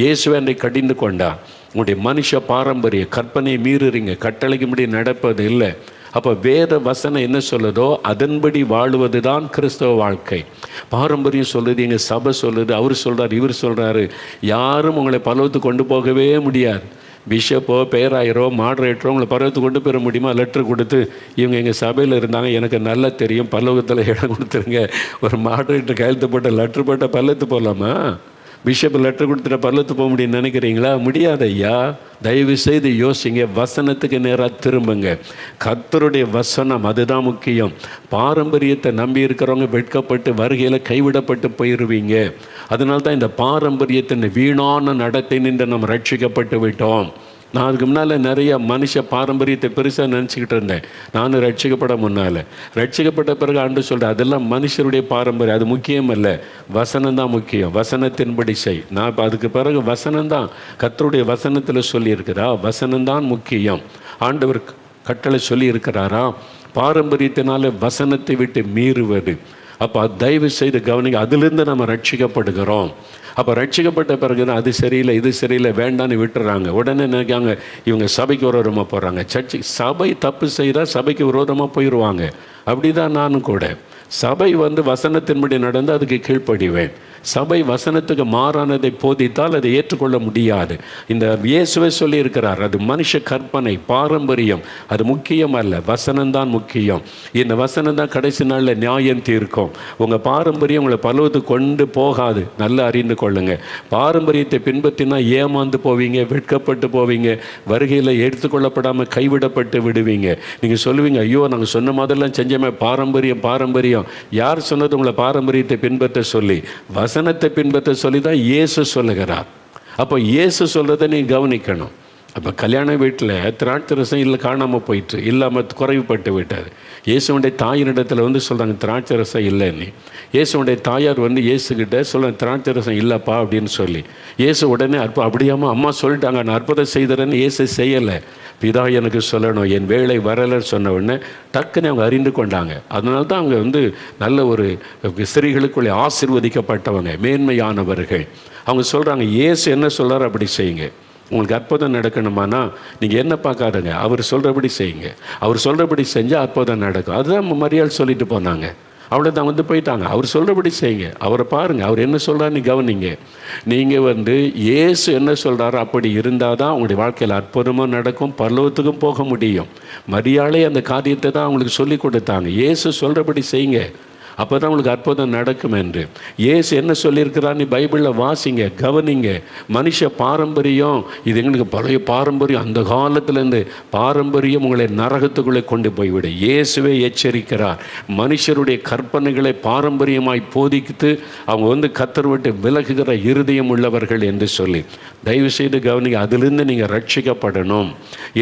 இயேசுவை அன்றை கடிந்து கொண்டா. உங்களுடைய மனுஷ பாரம்பரிய கற்பனையை மீறுறீங்க. கட்டளைக்கு முடி நடப்பது இல்லை. அப்போ வேத வசனம் என்ன சொல்லுதோ அதன்படி வாழுவது தான் கிறிஸ்தவ வாழ்க்கை. பாரம்பரியம் சொல்லுது எங்கள் சபை சொல்லுது அவர் சொல்கிறார் இவர் சொல்கிறாரு யாரும் உங்களை பலவத்து கொண்டு போகவே முடியாது. பிஷப்போ பேராயரோ மாடரேட்டரோ உங்களை பருவத்து கொண்டு போயிட முடியுமா? லெட்ரு கொடுத்து இவங்க எங்கள் சபையில் இருந்தாங்க எனக்கு நல்லா தெரியும் பல்லவத்தில் இடம் கொடுத்துருங்க. ஒரு மாடரேட்டர் கையெழுத்து போட்ட லெட்ரு போட்ட பல்லத்து போகலாமா பிஷப் லெட்டர் கொடுத்துட்டு பல்லத்து போக முடியும்னு நினைக்கிறீங்களா? முடியாது ஐயா தயவு செய்து யோசிங்க. வசனத்துக்கு நேராக திரும்புங்க. கர்த்தருடைய வசனம் அதுதான் முக்கியம். பாரம்பரியத்தை நம்பி இருக்கிறவங்க வெட்கப்பட்டு வருகையில் கைவிடப்பட்டு போயிடுவீங்க அதனால தான் இந்த பாரம்பரியத்தின் வீணான நடத்தை நின்று நம்ம ரட்சிக்கப்பட்டு விட்டோம். நான் அதுக்கு முன்னால் நிறைய மனுஷ பாரம்பரியத்தை பெருசாக நினச்சிக்கிட்டு இருந்தேன். நானும் ரட்சிக்கப்பட முன்னால். ரட்சிக்கப்பட்ட பிறகு ஆண்டு சொல்கிறேன் அதெல்லாம் மனுஷருடைய பாரம்பரியம் அது முக்கியம் இல்லை வசனம் தான் முக்கியம். வசனத்தின்படி செய். நான் இப்போ அதுக்கு பிறகு வசனம் தான் கத்தருடைய வசனத்தில் சொல்லியிருக்கிறா வசனம் தான் முக்கியம். ஆண்டவர் கட்டளை சொல்லியிருக்கிறாரா? பாரம்பரியத்தினால வசனத்தை விட்டு மீறுவது. அப்போ தயவு செய்து கவனிங்க அதிலிருந்து நம்ம ரட்சிக்கப்படுகிறோம். அப்போ ரட்சிக்கப்பட்ட பிறகுதான் அது சரியில்லை இது சரியில்லை வேண்டான்னு விட்டுறாங்க. உடனே நினைக்காங்க இவங்க சபைக்கு விரோதமாக போகிறாங்க சர்ச்சு சபை தப்பு செய்தால் சபைக்கு விரோதமாக போயிடுவாங்க அப்படி தான் நானும் கூட. சபை வந்து வசனத்தின்படி நடந்து அதுக்கு கீழ்ப்படிவேன். சபை வசனத்துக்கு மாறானதை போதித்தால் அதை ஏற்றுக்கொள்ள முடியாது. இந்த இயேசுவை சொல்லியிருக்கிறார் அது மனுஷ கற்பனை பாரம்பரியம். அது முக்கியம் அல்ல வசனம்தான் முக்கியம். இந்த வசனம் தான் கடைசி நாளில் நியாயம் தீர்க்கும். உங்கள் பாரம்பரியம் உங்களை பலவத்து கொண்டு போகாது. நல்லா அறிந்து கொள்ளுங்க. பாரம்பரியத்தை பின்பற்றினா ஏமாந்து போவீங்க வெட்கப்பட்டு போவீங்க வருகையில் எடுத்துக்கொள்ளப்படாமல் கைவிடப்பட்டு விடுவீங்க. நீங்கள் சொல்லுவீங்க ஐயோ நாங்கள் சொன்ன மாதிரிலாம் செஞ்சோமே பாரம்பரியம் பாரம்பரியம். யார் சொன்னது உங்களை பாரம்பரியத்தை பின்பற்ற சொல்லி? வசனத்தை பின்பற்ற சொல்லி தான் இயேசு சொல்லுகிறார். அப்போ இயேசு சொல்கிறத நீ கவனிக்கணும். அப்போ கல்யாண வீட்டில் திராட்சை ரசம் இல்லை காணாமல் போயிட்டு இல்லாமல் குறைவுபட்டு விட்டார். இயேசுடைய தாயினிடத்தில் வந்து சொல்கிறாங்க திராட்சை ரசம் இல்லைன்னு. இயேசுடைய தாயார் வந்து இயேசுக்கிட்ட சொல்ல திராட்சை ரசம் இல்லைப்பா அப்படின்னு சொல்லி. இயேசு உடனே அற்ப அப்படியாமல் அம்மா சொல்லிட்டாங்க நான் அற்புதம் செய்தறேன்னு இயேசு செய்யலை. பிதா எனக்கு சொல்லணும் என் வேலை வரலைன்னு சொன்ன உடனே டக்குன்னு அவங்க அறிந்து கொண்டாங்க. அதனால தான் அவங்க வந்து நல்ல ஒரு ஸ்திரீகளுக்குள்ளே ஆசிர்வதிக்கப்பட்டவங்க மேன்மையானவர்கள். அவங்க சொல்கிறாங்க இயேசு என்ன சொல்கிறார் அப்படி செய்யுங்க. உங்களுக்கு அற்புதம் நடக்கணுமானா நீங்கள் என்ன பார்க்காதங்க. அவர் சொல்கிறபடி செய்யுங்க. அவர் சொல்கிறபடி செஞ்சால் அற்புதம் நடக்கும். அதுதான் மரியாதை சொல்லிட்டு போனாங்க. அவ்வளோதான் வந்து போயிட்டாங்க. அவர் சொல்கிறபடி செய்யுங்க. அவரை பாருங்கள் அவர் என்ன சொல்கிறாருன்னு கவனிங்க. நீங்கள் வந்து இயேசு என்ன சொல்கிறாரோ அப்படி இருந்தால் தான் உங்களுடைய வாழ்க்கையில் அற்புதமாக நடக்கும் பல்லவத்துக்கும் போக முடியும். மரியாதை அந்த காரியத்தை தான் அவங்களுக்கு சொல்லி கொடுத்தாங்க. ஏசு சொல்கிறபடி செய்யுங்க. அப்போ தான் உங்களுக்கு அற்புதம் நடக்கும் என்று. இயேசு என்ன சொல்லியிருக்கிறான்னு பைபிளில் வாசிங்க கவனிங்க. மனுஷ பாரம்பரியம் இது எங்களுக்கு பழைய பாரம்பரியம். அந்த காலத்துலேருந்து பாரம்பரியம் உங்களை நரகத்துக்குள்ளே கொண்டு போய்விடும். இயேசுவே எச்சரிக்கிறார். மனுஷருடைய கற்பனைகளை பாரம்பரியமாய் போதித்து அவங்க வந்து கத்தர் விட்டு விலகுகிற இருதயம் உள்ளவர்கள் என்று சொல்லி. தயவு செய்து கவனிங்க அதிலிருந்து நீங்கள் ரட்சிக்கப்படணும்.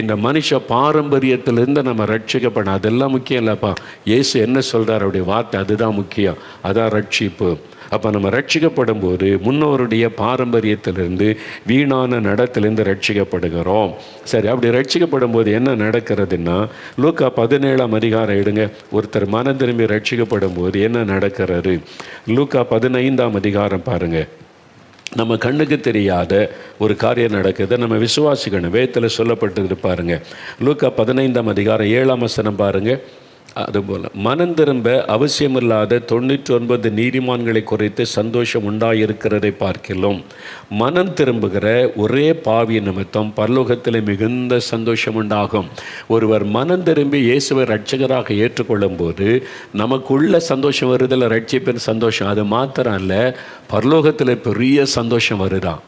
இந்த மனுஷ பாரம்பரியத்திலிருந்து நம்ம ரட்சிக்கப்படணும். அதெல்லாம் முக்கியம் இல்லைப்பா. இயேசு என்ன சொல்கிறார் அவருடைய வார்த்தை அதுதான். முக்கியம். அதான் ரட்சிப்பு. அப்போ நம்ம ரட்சிக்கப்படும் போது முன்னோருடைய பாரம்பரியத்திலிருந்து வீணான நடத்திலிருந்து ரட்சிக்கப்படுகிறோம். சரி அப்படி ரட்சிக்கப்படும் போது என்ன நடக்கிறதுன்னா லூக்கா பதினேழாம் அதிகாரம் எடுங்க. ஒருத்தர் மன திரும்பி ரட்சிக்கப்படும் போது என்ன நடக்கிறது? லூக்கா பதினைந்தாம் அதிகாரம் பாருங்கள் நம்ம கண்ணுக்கு தெரியாத ஒரு காரியம் நடக்குது. நம்ம விசுவாசிக்கணும் வேதத்தில் சொல்லப்பட்டது பாருங்க. லூக்கா பதினைந்தாம் அதிகாரம் ஏழாம் வசனம் பாருங்க. அதுபோல். மனம் திரும்ப அவசியமில்லாத தொண்ணூற்றி ஒன்பது நீதிமான்களை குறைத்து சந்தோஷம் உண்டாயிருக்கிறதை பார்க்கலாம் மனம் திரும்புகிற ஒரே பாவி நிமித்தம் பரலோகத்தில் மிகுந்த சந்தோஷம் உண்டாகும். ஒருவர் மனம் திரும்பி இயேசுவை ரட்சகராக ஏற்றுக்கொள்ளும் போது நமக்குள்ள சந்தோஷம் வருதில் ரட்சிப்பின் சந்தோஷம். அது மாத்திரம் இல்லை பரலோகத்தில் பெரிய சந்தோஷம் வருதான்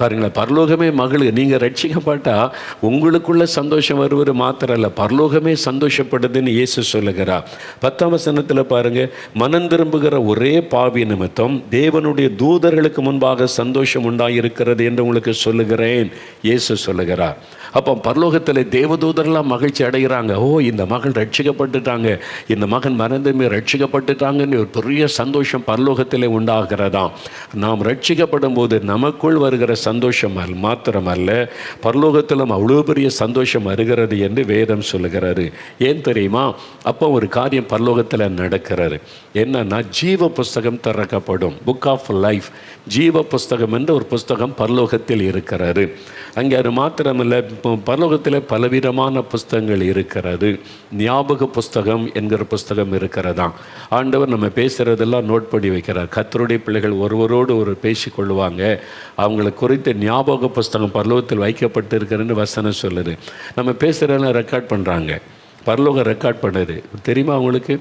பாருங்களேன் பரலோகமே மகளுக்கு நீங்கள் ரட்சிக்கப்பட்டால் உங்களுக்குள்ள சந்தோஷம் வருவது மாத்திரம் இல்லை பரலோகமே சந்தோஷப்படுதுன்னு இயேசு சொல்லுகிறார். பத்தாம் வசனத்தில் பாருங்கள் மனம் திரும்புகிற ஒரே பாவி நிமித்தம் தேவனுடைய தூதர்களுக்கு முன்பாக சந்தோஷம் உண்டாயிருக்கிறது என்று உங்களுக்கு சொல்லுகிறேன். இயேசு சொல்லுகிறார். அப்போ பரலோகத்தில் தேவதூதரெல்லாம் மகிழ்ச்சி அடைகிறாங்க. ஓ இந்த மகன் ரட்சிக்கப்பட்டுட்டாங்க. இந்த மகன் மறந்துமே ரட்சிக்கப்பட்டுட்டாங்கன்னு ஒரு பெரிய சந்தோஷம் பரலோகத்தில் உண்டாகிறதாம் நாம் ரட்சிக்கப்படும் போது நமக்குள் வருகிற சந்தோஷம் அல் மாத்திரமல்ல பரலோகத்திலும் அவ்வளோ பெரிய சந்தோஷம் வருகிறது என்று வேதம் சொல்லுகிறாரு ஏன் தெரியுமா? அப்போ ஒரு காரியம் பரலோகத்தில் நடக்கிறாரு என்னன்னா ஜீவ புஸ்தகம் திறக்கப்படும். புக் ஆஃப் லைஃப் ஜீவ புஸ்தகம் என்ற ஒரு புஸ்தகம் பரலோகத்தில் இருக்கிறது. அங்கே அது மாத்திரமில்லை பரலோகத்தில் பலவிதமான புஸ்தகங்கள் இருக்கிறது. ஞாபக புஸ்தகம் என்கிற புஸ்தகம் இருக்கிறதாம் ஆண்டவர் நம்ம பேசுகிறதெல்லாம் நோட் பண்ணி வைக்கிறார். கத்தருடைய பிள்ளைகள் ஒருவரோடு ஒரு பேசிக்கொள்வாங்க அவங்களை குறித்த ஞாபக புஸ்தகம் பரலோகத்தில் வைக்கப்பட்டு இருக்கிறன்னு வசனம் சொல்லுது. நம்ம பேசுகிறதெல்லாம் ரெக்கார்ட் பண்ணுறாங்க பரலோகம் ரெக்கார்ட் பண்ணுது. தெரியுமா அவங்களுக்கு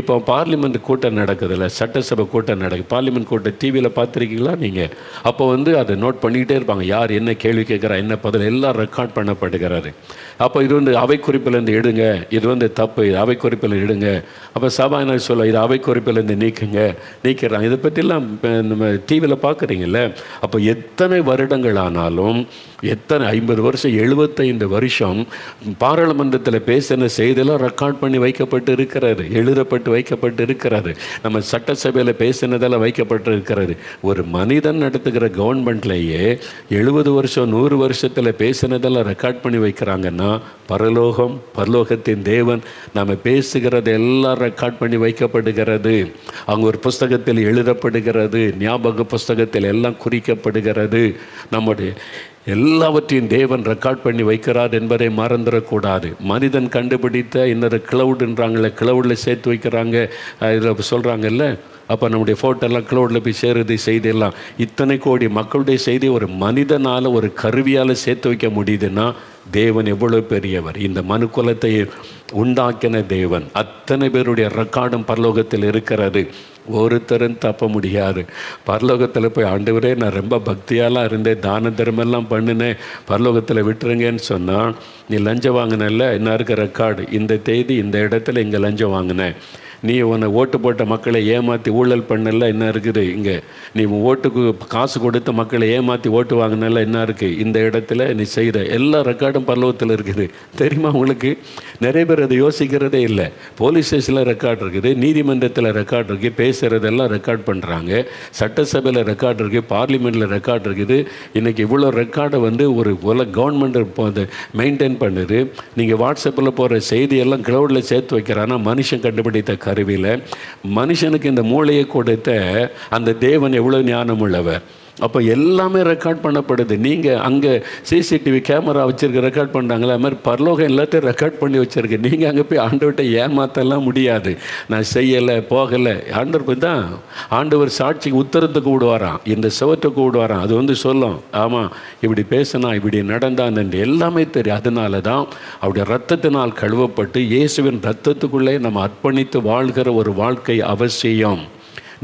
இப்போ பார்லிமெண்ட் கூட்டம் நடக்குதுல்ல சட்டசபை கூட்டம் நடக்குது பார்லிமெண்ட் கூட்டம் டிவியில் பார்த்துருக்கீங்களா நீங்கள் அப்போ வந்து அதை நோட் பண்ணிக்கிட்டே இருப்பாங்க. யார் என்ன கேள்வி கேட்குறா என்ன பதில் எல்லாம் ரெக்கார்ட் பண்ணப்படுகிறாரு அப்போ இது வந்து அவை குறிப்பிலேருந்து எடுங்க இது வந்து தப்பு இது அவை குறிப்பில் எடுங்க. அப்போ சபாநாயகர் சொல்ல இது அவை குறிப்பிலேருந்து நீக்குங்க நீக்கிறாங்க. இதை பற்றிலாம் நம்ம டிவியில் பார்க்குறீங்கல்ல? அப்போ எத்தனை வருடங்கள் ஆனாலும் எத்தனை ஐம்பது வருஷம் எழுபத்தைந்து வருஷம் பாராளுமன்றத்தில் பேசின செய்தியெல்லாம் ரெக்கார்ட் பண்ணி வைக்கப்பட்டு இருக்கிறது எழுதப்பட்டு வைக்கப்பட்டு இருக்கிறது நம்ம சட்டசபையில் பேசினதெல்லாம் வைக்கப்பட்டு இருக்கிறது ஒரு மனிதன் நடத்துகிற கவர்மெண்ட்லேயே எழுபது வருஷம் நூறு வருஷத்தில் பேசினதெல்லாம் ரெக்கார்ட் பண்ணி வைக்கிறாங்கன்னா பரலோகம் பரலோகத்தின் தேவன் நம்ம பேசுகிறது எல்லாம் ரெக்கார்ட் பண்ணி வைக்கப்படுகிறது. அவங்க ஒரு புஸ்தகத்தில் எழுதப்படுகிறது ஞாபக புஸ்தகத்தில் எல்லாம் குறிக்கப்படுகிறது. நம்முடைய எல்லாவற்றையும் தேவன் ரெக்கார்ட் பண்ணி வைக்கிறார் என்பதை மறந்துடக்கூடாது. மனிதன் கண்டுபிடித்த இன்னொரு கிளவுடுன்றாங்களே கிளவுடில் சேர்த்து வைக்கிறாங்க. இதில் சொல்கிறாங்கல்ல அப்போ நம்முடைய ஃபோட்டோலாம் க்ளவுடில் போய் சேருது செய்தியெல்லாம் இத்தனை கோடி மக்களுடைய செய்தி ஒரு மனிதனால் ஒரு கருவியால் சேர்த்து வைக்க முடியுதுன்னா தேவன் எவ்வளோ பெரியவர். இந்த மனு குலத்தை உண்டாக்கின தேவன். அத்தனை பேருடைய ரெக்கார்டும் பரலோகத்தில் இருக்கிறது. ஒருத்தரும் தப்ப முடியாது. பரலோகத்தில் போய் ஆண்டவரே நான் ரொம்ப பக்தியாலாம் இருந்தேன். தான தர்மெல்லாம் பண்ணினேன். பரலோகத்தில் விட்டுருங்கன்னு சொன்னால் நீ லஞ்சம் வாங்கினல்ல? என்ன இருக்க ரெக்கார்டு இந்த தேதி இந்த இடத்துல இங்கே லஞ்சம் வாங்கினேன். நீ உன்னை ஓட்டு போட்ட மக்களை ஏமாற்றி ஊழல் பண்ணல என்ன இருக்குது? இங்கே நீ ஓட்டுக்கு காசு கொடுத்து மக்களை ஏமாற்றி ஓட்டு வாங்கினால என்ன இருக்குது இந்த இடத்துல நீ செய்கிற எல்லா ரெக்கார்டும் பல்லவத்தில் இருக்குது. தெரியுமா உங்களுக்கு? நிறைய பேர் அதை யோசிக்கிறதே இல்லை. போலீஸ் ஸ்டேஷனில் ரெக்கார்ட் இருக்குது நீதிமன்றத்தில் ரெக்கார்ட் இருக்குது பேசுகிறதெல்லாம் ரெக்கார்ட் பண்ணுறாங்க சட்டசபையில் ரெக்கார்ட் இருக்குது பார்லிமெண்ட்டில் ரெக்கார்ட் இருக்குது. இன்றைக்கி இவ்வளோ ரெக்கார்டை வந்து ஒரு உல கவர்மெண்ட் மெயின்டைன் பண்ணுது. நீங்கள் வாட்ஸ்அப்பில் போகிற செய்தியெல்லாம் க்ளவுடில் சேர்த்து வைக்கிறான்னா மனுஷன் கண்டுபிடித்த அறிவியல் மனுஷனுக்கு இந்த மூளையை கொடுத்த அந்த தேவன் எவ்வளோ ஞானம் உள்ளவர் அப்போ எல்லாமே ரெக்கார்ட் பண்ணப்படுது. நீங்கள் அங்கே சிசிடிவி கேமரா வச்சுருக்க ரெக்கார்ட் பண்ணுறாங்களே அது மாதிரி பரலோகம் எல்லாத்தையும் ரெக்கார்ட் பண்ணி வச்சுருக்கு. நீங்கள் அங்கே போய் ஆண்டவர்கிட்ட ஏமாற்றலாம் முடியாது. நான் செய்யலை போகலை. ஆண்டவர் போய் தான் ஆண்டவர் சாட்சிக்கு உத்தரத்துக்கு விடுவாராம் இந்த சுவத்தை கூடுவாராம். அது வந்து சொல்லும். ஆமாம் இப்படி பேசினா இப்படி நடந்தான் என்று எல்லாமே தெரியும். அதனால தான் அவருடைய ரத்தத்தினால் கழுவப்பட்டு இயேசுவின் ரத்தத்துக்குள்ளே நம்ம அர்ப்பணித்து வாழ்கிற ஒரு வாழ்க்கை அவசியம்.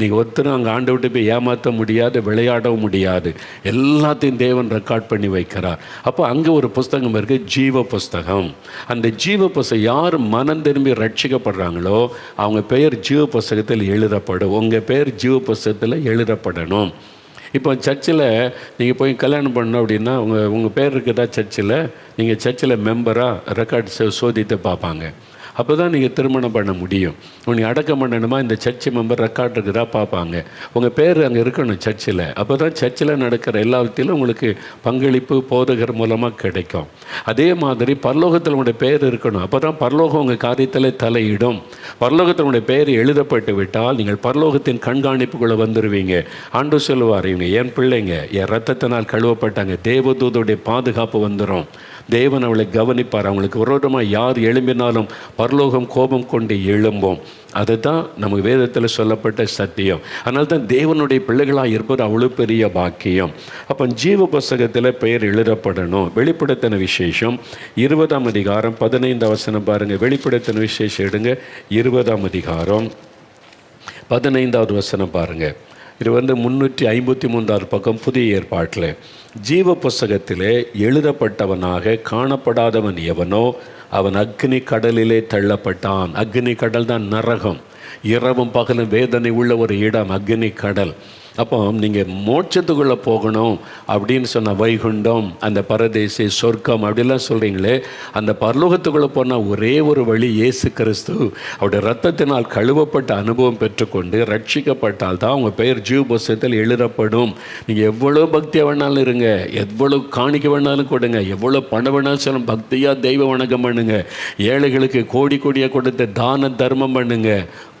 நீங்கள் ஒருத்தரும் அங்கே ஆண்டு விட்டு போய் ஏமாற்ற முடியாது விளையாடவும் முடியாது. எல்லாத்தையும் தேவன் ரெக்கார்ட் பண்ணி வைக்கிறார். அப்போ அங்கே ஒரு புஸ்தகம் இருக்குது ஜீவ புஸ்தகம். அந்த ஜீவ புஸ்தகம் யார் மனம் திரும்பி ரட்சிக்கப்படுறாங்களோ அவங்க பெயர் ஜீவ புஸ்தகத்தில் எழுதப்படும். உங்கள் பெயர் ஜீவ புஸ்தகத்தில் எழுதப்படணும். இப்போ சர்ச்சில் நீங்கள் போய் கல்யாணம் பண்ணோம் அப்படின்னா உங்கள் உங்கள் பேர் இருக்குதா சர்ச்சில்? நீங்கள் சர்ச்சில் மெம்பராக ரெக்கார்ட் சோதித்து பார்ப்பாங்க. அப்போ தான் நீங்கள் திருமணம் பண்ண முடியும். உனக்கு அடக்கம் பண்ணணுமா? இந்த சர்ச்சு மெம்பர் ரெக்கார்ட் இருக்குதா? பார்ப்பாங்க. உங்கள் பேர் அங்கே இருக்கணும் சர்ச்சில் அப்போ தான் சர்ச்சில் நடக்கிற எல்லாத்திலும் உங்களுக்கு பங்களிப்பு போதகர் மூலமாக கிடைக்கும். அதே மாதிரி பரலோகத்தில் உங்களுடைய பேர் இருக்கணும். அப்போ தான் பரலோகம் உங்கள் காரியத்தில் தலையிடும். பரலோகத்தில் உங்களுடைய பெயர் எழுதப்பட்டு விட்டால் நீங்கள் பரலோகத்தின் கண்காணிப்புக்குள்ளே வந்துடுவீங்க ஆண்டு சொல்லுவார் இவங்க என் பிள்ளைங்க என் ரத்தத்தினால் கழுவப்பட்டாங்க. தேவதூதோடைய பாதுகாப்பு வந்துடும் தேவன் அவளை கவனிப்பார். அவங்களுக்கு விரோதமாக யார் எழும்பினாலும் பரலோகம் கோபம் கொண்டு எழும்போம். அதுதான் நமக்கு வேதத்தில் சொல்லப்பட்ட சத்தியம். அதனால தான் தேவனுடைய பிள்ளைகளாக இருப்பது அவ்வளோ பெரிய பாக்கியம். அப்போ ஜீவ புஸ்தகத்தில் பெயர் எழுதப்படணும். வெளிப்படுத்தின விசேஷம் இருபதாம் அதிகாரம் பதினைந்து வசனம் பாருங்கள் வெளிப்படுத்தின விசேஷம் எடுங்க. இருபதாம் அதிகாரம் பதினைந்தாவது வசனம் பாருங்கள் இது வந்து முந்நூற்றி ஐம்பத்தி மூன்றாவது பக்கம் புதிய ஏற்பாட்டில். ஜீவ புஸ்தகத்திலே எழுதப்பட்டவனாக காணப்படாதவன் எவனோ அவன் அக்னி கடலிலே தள்ளப்பட்டான். அக்னி கடல் தான் நரகம். இரவும் பகலும் வேதனை உள்ள ஒரு இடம் அக்னி கடல். அப்போ நீங்கள் மோட்சத்துக்குள்ளே போகணும் அப்படின்னு சொன்ன வைகுண்டம் அந்த பரதேசி சொர்க்கம் அப்படிலாம் சொல்கிறீங்களே அந்த பரலோகத்துக்குள்ளே போனால் ஒரே ஒரு வழி இயேசு கிறிஸ்து. அவருடைய ரத்தத்தினால் கழுவப்பட்ட அனுபவம் பெற்றுக்கொண்டு ரட்சிக்கப்பட்டால் தான் உங்கள் பெயர் ஜீவ புஸ்தகத்தில் எழுதப்படும். நீங்கள் எவ்வளோ பக்தியாக வேணாலும் இருங்க எவ்வளோ காணிக்க வேணாலும் கொடுங்க எவ்வளோ பணம் வேணாலும் சொல்லும் பக்தியாக தெய்வ வணக்கம் பண்ணுங்க ஏழைகளுக்கு கோடி கோடியாக கொடுத்த தான தர்மம் பண்ணுங்க.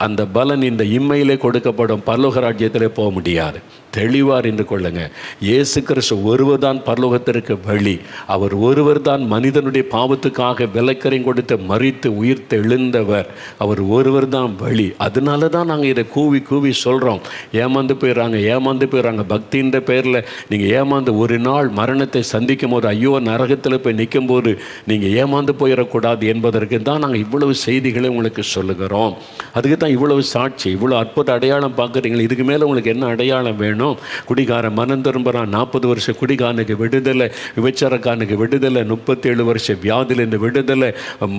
அந்த பலன் இந்த இம்மையிலே கொடுக்கப்படும் பரலோக ராஜ்யத்திலே போக முடியாது. தெளிவா என்று கொள்ளுங்க. இயேசு கிறிஸ்து ஒருவர் தான் பரலோகத்திற்கு வழி. அவர் ஒருவர் தான் மனிதனுடைய பாவத்துக்காக விளக்கரையும் கொடுத்து மறித்து உயிர்த்து எழுந்தவர் அவர் ஒருவர் தான் வழி. அதனால தான் நாங்கள் இதை கூவி கூவி சொல்கிறோம் ஏமாந்து போயிடுறாங்க ஏமாந்து போயிடுறாங்க பக்தின்ற பேரில் நீங்கள் ஏமாந்து ஒரு நாள் மரணத்தை சந்திக்கும் போது ஐயோ நரகத்தில் போய் நிற்கும் போது நீங்கள் ஏமாந்து போயிடக்கூடாது என்பதற்கு தான் நாங்கள் இவ்வளவு செய்திகளை உங்களுக்கு சொல்லுகிறோம். அதுக்கு தான் இவ்வளவு சாட்சி இவ்வளோ அற்புத அடையாளம் பார்க்குறீங்களா இதுக்கு மேலே உங்களுக்கு என்ன அடையாளம் வேணும். குடிகாரன் மனம் திரும்புகிறான் நாற்பது வருஷம் குடிகாரனுக்கு விடுதலை விபச்சாரக்காரனுக்கு விடுதலை முப்பத்தேழு வருஷம் வியாதியிலிருந்து விடுதலை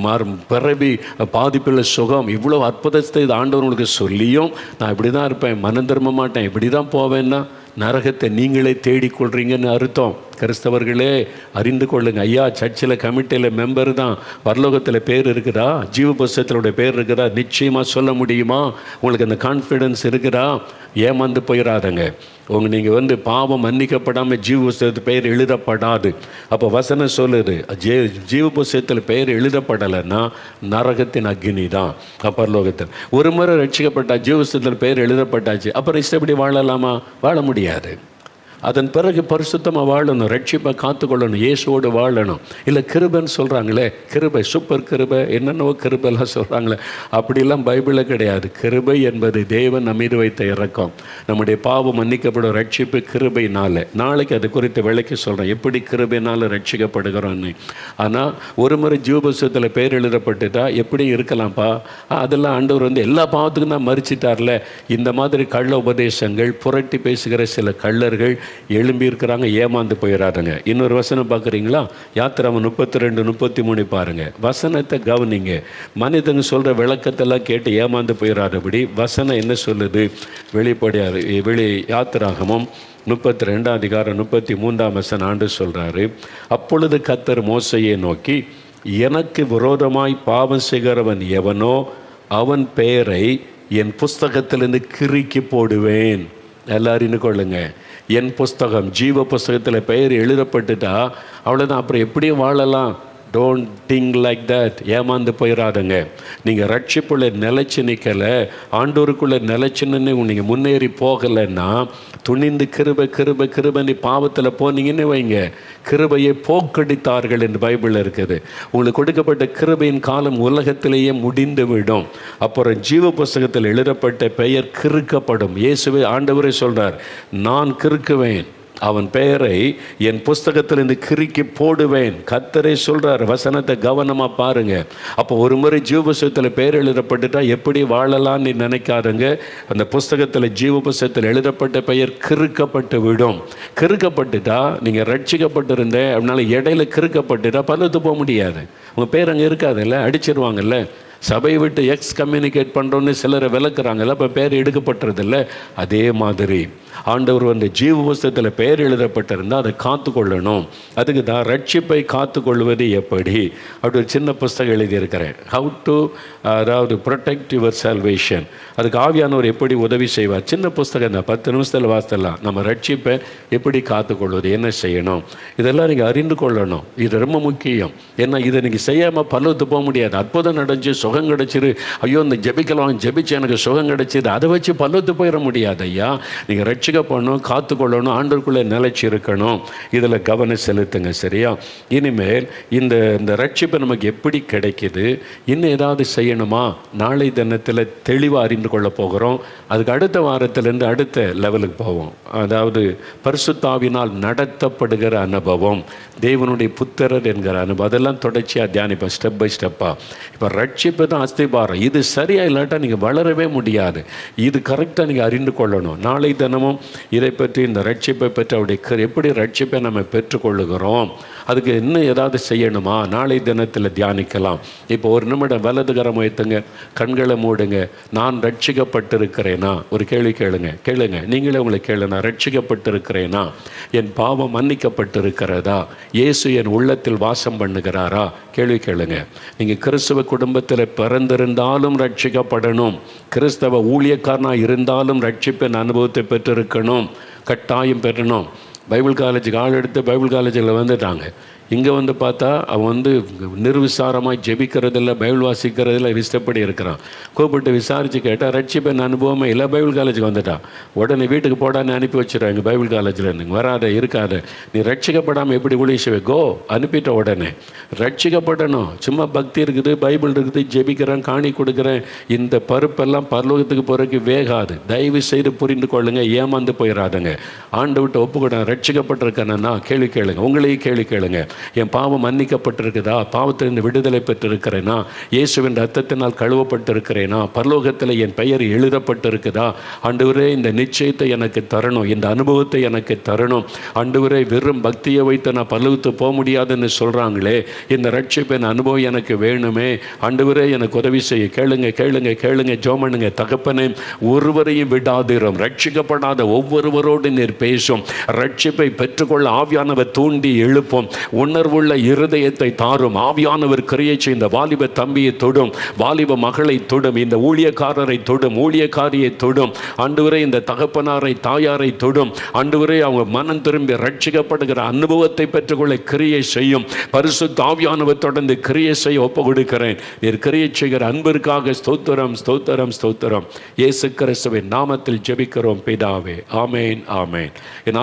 மர் பிறவி பாதிப்பில் சுகம் இவ்வளோ அற்புதத்தை இது ஆண்டவர் உங்களுக்கு சொல்லியும் நான் இப்படி தான் இருப்பேன் மனம் திரும்ப மாட்டேன் இப்படி தான் போவேன்னா நரகத்தை நீங்களே தேடிக்கொள்கிறீங்கன்னு அர்த்தம். கிறிஸ்தவர்களே அறிந்து கொள்ளுங்க. ஐயா சர்ச்சில் கமிட்டியில் மெம்பர் தான். பரலோகத்தில் பேர் இருக்குதா? ஜீவ புஸ்தகத்தினுடைய பேர் இருக்குதா? நிச்சயமாக சொல்ல முடியுமா? உங்களுக்கு அந்த கான்ஃபிடென்ஸ் இருக்குதா? ஏமாந்து போயிடாதங்க உங்க நீங்கள் வந்து பாவம் மன்னிக்கப்படாமல் ஜீவ புஸ்தகத்து பெயர் எழுதப்படாது. அப்போ வசனம் சொல்லுது. ஜே ஜீவ புஸ்தகத்தில் பெயர் எழுதப்படலைன்னா நரகத்தின் அக்னி தான். அப்பர்லோகத்தில் ஒரு முறை ரட்சிக்கப்பட்டா ஜீவ புஸ்தகத்தில் பெயர் எழுதப்பட்டாச்சு. அப்புறம் இஷ்டப்படி வாழலாமா? வாழ முடியாது. அதன் பிறகு பரிசுத்தமாக வாழணும் ரட்சிப்பை காத்துக்கொள்ளணும் இயேசுவோடு வாழணும். இல்லை கிருபைன்னு சொல்கிறாங்களே கிருபை சூப்பர் கிருபை என்னென்னவோ கிருபெல்லாம் சொல்கிறாங்களே அப்படிலாம் பைபிளில் கிடையாது. கிருபை என்பது தேவன் நம்மீது வைத்த இறக்கம். நம்முடைய பாவம் மன்னிக்கப்படும் ரட்சிப்பு கிருபைனால நாளைக்கு அது குறித்து விளக்கி சொல்கிறேன் எப்படி கிருபைனால ரட்சிக்கப்படுகிறோன்னு. ஆனால் ஒரு முறை ஜீவபுஸ்தகத்தில் பேர் எழுதப்பட்டுட்டா எப்படி இருக்கலாம்ப்பா? அதெல்லாம் ஆண்டவர் வந்து எல்லா பாவத்துக்கும் தான் மறிச்சிட்டார்ல. இந்த மாதிரி கள்ள உபதேசங்கள் புரட்டி பேசுகிற சில கள்ளர்கள் எழும்பி இருக்கிறாங்க ஏமாந்து போயிடாதுங்க இன்னொரு வசனம் பார்க்குறீங்களா? யாத்திராம முப்பத்தி ரெண்டு முப்பத்தி மூணு பாருங்கள் வசனத்தை கவனிங்க. மனிதங்க சொல்கிற விளக்கத்தெல்லாம் கேட்டு ஏமாந்து போயிடாதபடி வசனம் என்ன சொல்லுது? வெளிப்படையார் வெளி யாத்திராகமும் முப்பத்தி ரெண்டாம் அதிகாரம் முப்பத்தி மூன்றாம் வசனம் ஆண்டு சொல்கிறாரு அப்பொழுது கத்தர் மோசையை நோக்கி எனக்கு விரோதமாய் பாவம் செய்கிறவன் எவனோ அவன் பெயரை என் புஸ்தகத்திலிருந்து கிறுக்கி போடுவேன். எல்லாரும் கொள்ளுங்கள் என் புஸ்தகம் ஜீவ புஸ்தகத்தில் பெயர் எழுதப்பட்டுட்டா அவ்வளோதான் அப்புறம் எப்படியும் வாழலாம். டோன்ட் திங்க் லைக் தட் ஏமாந்து போயிடாதங்க நீங்கள் ரட்சிப்புள்ள நிலைச்சு நிற்கலை ஆண்டோருக்குள்ளே நிலைச்சுன்னு நீங்கள் முன்னேறி போகலைன்னா துணிந்து கிருப கிருப கிருபை பாவத்தில் போனீங்கன்னு வைங்க. கிருபையை போக்கடித்தார்கள் என்று பைபிளில் இருக்குது. உங்களுக்கு கொடுக்கப்பட்ட கிருபையின் காலம் உலகத்திலேயே முடிந்து விடும். அப்புறம் ஜீவ புஸ்தகத்தில் எழுதப்பட்ட பெயர் கிறுக்கப்படும். இயேசுவை ஆண்டவரே சொல்கிறார் நான் கிறுக்குவேன். அவன் பெயரை என் புஸ்தகத்திலிருந்து கிறுக்கி போடுவேன். கத்தரே சொல்கிறார் வசனத்தை கவனமாக பாருங்க. அப்போ ஒரு முறை ஜீவபுஸ்தகத்தில் பெயர் எழுதப்பட்டுட்டா எப்படி வாழலாம்னு நீ அந்த புஸ்தகத்தில் ஜீவபுஸ்தகத்தில் எழுதப்பட்ட பெயர் கிறுக்கப்பட்டு விடும். கிறுக்கப்பட்டுட்டா நீங்கள் ரட்சிக்கப்பட்டிருந்தேன் அதனால இடையில கிறுக்கப்பட்டுட்டா பல்லத்து போக முடியாது. உங்கள் பேர் அங்கே இருக்காதுல்ல? அடிச்சிருவாங்கல்ல? சபையை விட்டு எக்ஸ் கம்யூனிகேட் பண்ணுறோன்னு சிலரை விளக்குறாங்கல்ல இப்போ பேர் எடுக்கப்படுறதில்ல அதே மாதிரி ஆண்டவர் அந்த ஜீவ புஸ்தகத்தில் பெயர் எழுதப்பட்டிருந்தால் அதை காத்துக்கொள்ளணும். அதுக்கு தான் ரட்சிப்பை காத்துக்கொள்வது எப்படி? அப்படி ஒரு சின்ன புஸ்தகம் எழுதியிருக்கிறேன். ஹவு டு அதாவது ப்ரொடெக்ட் யுவர் சால்வேஷன் அதுக்கு ஆவியானவர் எப்படி உதவி செய்வார்? சின்ன புஸ்தகம் தான் பத்து நிமிஷத்தில் வாசித்தலாம். நம்ம ரட்சிப்பை எப்படி காத்துக்கொள்வது? என்ன செய்யணும்? இதெல்லாம் நீங்கள் அறிந்து கொள்ளணும். இது ரொம்ப முக்கியம். ஏன்னா இதை நீங்கள் செய்யாமல் பல்லவத்து போக முடியாது. அற்புதம் நடந்துச்சு சுகம் கிடைச்சிரு. ஐயோ இந்த ஜெபிக்கலாம் ஜபிச்சு எனக்கு சுகம் கிடைச்சிது. அதை வச்சு பல்லத்து போயிட முடியாது ஐயா. நீங்கள் ரட்சிக்கப்படணும் காத்துக்கொள்ளணும் ஆண்டுக்குள்ளே நிலைச்சி இருக்கணும். இதில் கவனம் செலுத்துங்க சரியா? இனிமேல் இந்த இந்த ரட்சிப்பு நமக்கு எப்படி கிடைக்குது? இன்னும் ஏதாவது செய்யணுமா? நாளை தினத்தில் தெளிவாக அறிந்து கொள்ள போகிறோம். அதுக்கு அடுத்த வாரத்திலேருந்து அடுத்த லெவலுக்கு போவோம். அதாவது பரிசுத்தாவினால் நடத்தப்படுகிற அனுபவம் தேவனுடைய புத்திரர் என்கிற அனுபவம். அதெல்லாம் தொடர்ச்சியாக தியானிப்போம் ஸ்டெப் பை ஸ்டெப்பாக இப்போ ரட்சிப்பு தான் அஸ்திபாரம். இது சரியாக இல்லாட்டா நீங்கள் வளரவே முடியாது. இது கரெக்டாக நீங்கள் அறிந்து கொள்ளணும். நாளை தினமும் இதை பற்றி இந்த ரட்சிப்பை பற்றி அவருடைய கரு- எப்படி ரட்சிப்பை நம்ம பெற்றுக்கொள்ளுகிறோம்? அதுக்கு இன்னும் ஏதாவது செய்யணுமா? நாளை தினத்தில் தியானிக்கலாம். இப்போ ஒரு நிமிடம் வலதுகரம் வைத்துங்க கண்களை மூடுங்க. நான் ரட்சிக்கப்பட்டிருக்கிறேனா? ஒரு கேள்வி கேளுங்க. கேளுங்க. நீங்களே உங்களை கேளு நான் ரட்சிக்கப்பட்டிருக்கிறேனா? என் பாவம் மன்னிக்கப்பட்டிருக்கிறதா? இயேசு என் உள்ளத்தில் வாசம் பண்ணுகிறாரா? கேள்வி கேளுங்க. நீங்கள் கிறிஸ்துவ குடும்பத்தில் பிறந்திருந்தாலும் ரட்சிக்கப்படணும். கிறிஸ்தவ ஊழியக்காரனாக இருந்தாலும் ரட்சிப்பின் அனுபவத்தை பெற்றிருக்கணும். கட்டாயம் பெறணும். பைபிள் காலேஜுக்கு ஆள் எடுத்து பைபிள் காலேஜில் வந்துட்டாங்க. இங்கே வந்து பார்த்தா அவன் வந்து நிர்விசாரமாக ஜெபிக்கிறதில்ல பைபிள் வாசிக்கிறதில்ல இஷ்டப்படி இருக்கிறான். கூப்பிட்டு விசாரித்து கேட்டால் ரட்சிப்பேன் அனுபவமே இல்லை பைபிள் காலேஜுக்கு வந்துட்டான் உடனே வீட்டுக்கு போடான்னு அனுப்பி வச்சுருவாங்க பைபிள் காலேஜில் இருந்து. வராத இருக்காத. நீ ரட்சிக்கப்படாமல் எப்படி ஊழிய கோ அனுப்பிட்ட உடனே. ரட்சிக்கப்படணும். சும்மா பக்தி இருக்குது பைபிள் இருக்குது ஜெபிக்கிறேன் காணி கொடுக்குறேன். இந்த பருப்பெல்லாம் பரலோகத்துக்கு போகிறதுக்கு வேகாது. தயவு செய்து புரிந்து கொள்ளுங்க ஏமாந்து போயிடாதுங்க ஆண்டு விட்டு ஒப்புக்கூட ரட்சிக்கப்பட்டிருக்கேன்னா கேள்வி கேளுங்க. உங்களையும் கேள்வி கேளுங்க. என் பாவம் மன்னிக்கப்பட்டிருக்குதா? பாவத்திலிருந்து விடுதலை பெற்றிருக்கிறேனா? இயேசுவின் ரத்தத்தினால் கழுவப்பட்டிருக்கிறேனா? பரலோகத்தில் என் பெயர் எழுதப்பட்டிருக்குதா? ஆண்டவரே இந்த நிச்சயத்தை எனக்கு தரணும். இந்த அனுபவத்தை எனக்கு தரணும். ஆண்டவரே வெறும் பக்தியை வைத்து நான் பரலோகத்து போக முடியாதுன்னு சொல்கிறாங்களே இந்த ரட்சிப்பின் அனுபவம் எனக்கு வேணுமே. ஆண்டவரே எனக்கு உதவி செய்ய. கேளுங்க கேளுங்க கேளுங்க ஜோமனுங்க தகப்பனே. ஒருவரையும் விடாதிரும். ரட்சிக்கப்படாத ஒவ்வொருவரோடு நீர் பேசும். ரட்சிப்பை பெற்றுக்கொள்ள ஆவியானவர் தூண்டி எழுப்போம். உன் உணர்வுள்ள இருதயத்தை தாரும். ஆவியானவர் கிரியை செய்த வாலிப தம்பியை தொடும். வாலிப மகளை தொடும். இந்த ஊழியக்காரரை தொடும். ஊழியக்காரியை தொடும். அன்றுவரை இந்த தகப்பனாரை தாயாரை தொடும். அன்றுவரை அவங்க மனம் திரும்பி ரட்சிக்கப்படுகிற அனுபவத்தை பெற்றுக்கொள்ள கிரியை செய்யும். பரிசு தாவியானவர் தொடர்ந்து கிரியை செய்ய ஒப்பு கொடுக்கிறேன் நீர் கிரியை செய்கிற அன்பிற்காக ஸ்தோத்திரம் ஸ்தோத்திரம் ஸ்தோத்திரம். இயேசு கிறிஸ்துவின் நாமத்தில் ஜெபிக்கிறோம். பிதாவே ஆமேன் ஆமேன். என்